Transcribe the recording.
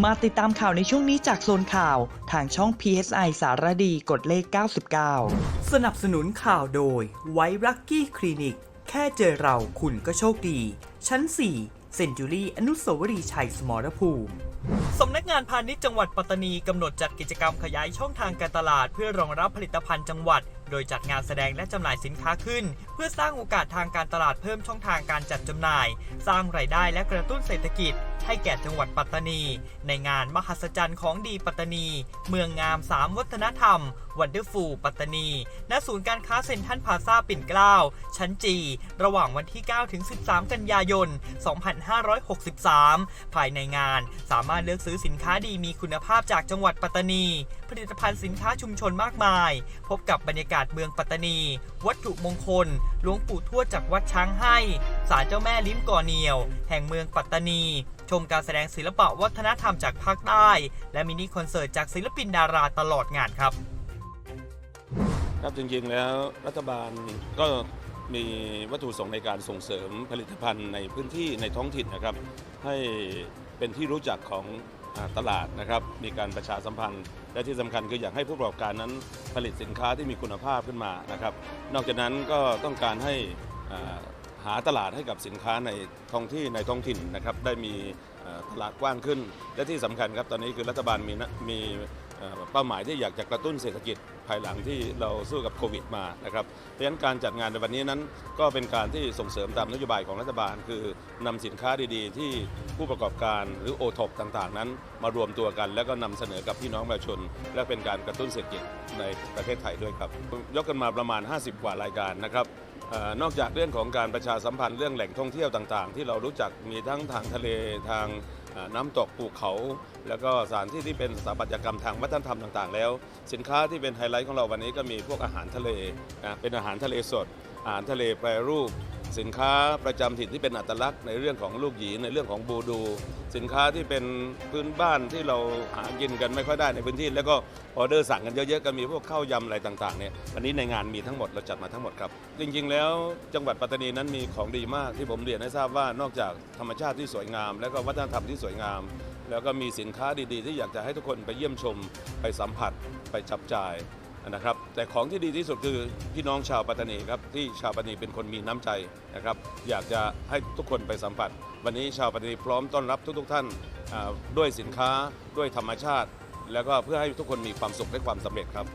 มาติดตามข่าวในช่วงนี้จากโซนข่าว ทางช่อง PSI สารดีกดเลข 99 สนับสนุนข่าวโดยไวรักกี้คลินิก แค่เจอเราคุณก็โชคดี ชั้น 4 เซนจูรี่อนุสาวรีย์ชัยสมรภูมิสำนักงานพาณิชย์จังหวัดปัตตานีกำหนดจัดกิจกรรมขยายช่องทางการตลาด เพื่อรองรับผลิตภัณฑ์จังหวัด โดยจัดงานแสดงและจำหน่ายสินค้าขึ้น เพื่อสร้างโอกาสทางการตลาดเพิ่มช่องทางการจัดจำหน่าย สร้างรายได้และกระตุ้นเศรษฐกิจ ให้แก่จังหวัดปัตตานี ในงานมหัศจรรย์ของดีปัตตานี เมืองงามสามวัฒนธรรมวันเดอร์ฟูปัตตานี ณ ศูนย์การค้าเซ็นทรัลพาซาปิ่นเกล้า ชั้นจี ระหว่างวันที่ 9 ถึง 13 กันยายน 2563 ภายในงานสามารถเลือกซื้อสินค้าดีมีคุณภาพจากจังหวัดปัตตานี ผลิตภัณฑ์สินค้าชุมชนมากมาย พบกับบรรยากาศเมืองปัตตานี วัตถุมงคล หลวงปู่ทวดจากวัดช้างให้ศาลเจ้าแม่ลิ้มก่อเหนียว แห่งเมืองปัตตานี ชมการแสดงศิลปะวัฒนธรรมจากภาคใต้ และมินิคอนเสิร์ตจากศิลปินดาราตลอดงานครับ ครับจริงๆแล้วรัฐบาลก็มีวัตถุประสงค์ในการส่งเสริมผลิตภัณฑ์ในพื้นที่ในท้องถิ่นนะครับ ให้เป็นที่รู้จักของ ตลาดนะครับมีการประชาสัมพันธ์ และที่สำคัญคืออยากให้ผู้ประกอบการนั้นผลิตสินค้าที่มีคุณภาพขึ้นมานะครับนอกจากนั้นก็ต้องการให้หาตลาดให้กับสินค้าในท้องที่ในท้องถิ่นนะครับได้มี ตลาดกว้างขึ้น และที่สำคัญครับตอนนี้คือรัฐบาลมีมีเป้าหมายที่อยากจะกระตุ้นเศรษฐกิจภายหลังที่เราสู้กับโควิดมานะครับเพราะฉะนั้นการจัดงานในวันนี้นั้นก็เป็นการที่ส่งเสริมตามนโยบายของรัฐบาล คือนำสินค้าดีๆ ที่ผู้ประกอบการหรือโอท็อปต่างๆ นั้น มารวมตัวกัน แล้วก็นำเสนอกับพี่น้องประชาชน และเป็นการกระตุ้นเศรษฐกิจในประเทศไทยด้วยครับ ยกกันมาประมาณ 50 กว่ารายการนะครับ นอกจากเรื่องของการประชาสัมพันธ์เรื่องแหล่งท่องเที่ยวต่างๆ ที่เรารู้จักมีทั้งทางทะเลทางน้ำตกภูเขา แล้วก็สถานที่ที่เป็นสถาปัตยกรรมทางวัฒนธรรมต่างๆ แล้ว สินค้าที่เป็นไฮไลท์ของเราวันนี้ก็มีพวกอาหารทะเลนะเป็นอาหารทะเลสดอาหารทะเลแปรรูป สินค้าประจำถิ่นที่เป็นอัตลักษณ์ในเรื่องของลูกหยีในเรื่องของบูดู สินค้าที่เป็นพื้นบ้านที่เราหากินกันไม่ค่อยได้ในพื้นที่ แล้วก็ออเดอร์สั่งกันเยอะๆก็มีพวกข้าวยำอะไรต่างๆเนี่ยวันนี้ในงานมีทั้งหมดเราจัดมาทั้งหมดครับ จริงๆ แล้วจังหวัดปัตตานีนั้นมีของดีมากที่ผมเรียนให้ทราบว่านอกจากธรรมชาติที่สวยงาม แล้วก็วัฒนธรรมที่สวยงาม แล้วก็มีสินค้าดีๆ ที่อยากจะให้ทุกคนไปเยี่ยมชม ไปสัมผัส ไปจับจ่าย นะครับแต่ของที่ดีที่สุดคือพี่น้องชาวปัตตานีครับที่ชาวปัตตานีเป็นคนมีน้ำใจนะครับอยากจะให้ทุกคนไปสัมผัส วันนี้ชาวปัตตานีพร้อมต้อนรับทุก ๆ ท่านอ่าด้วยสินค้าด้วยธรรมชาติ แล้วก็เพื่อให้ทุกคนมีความสุขและความสำเร็จครับ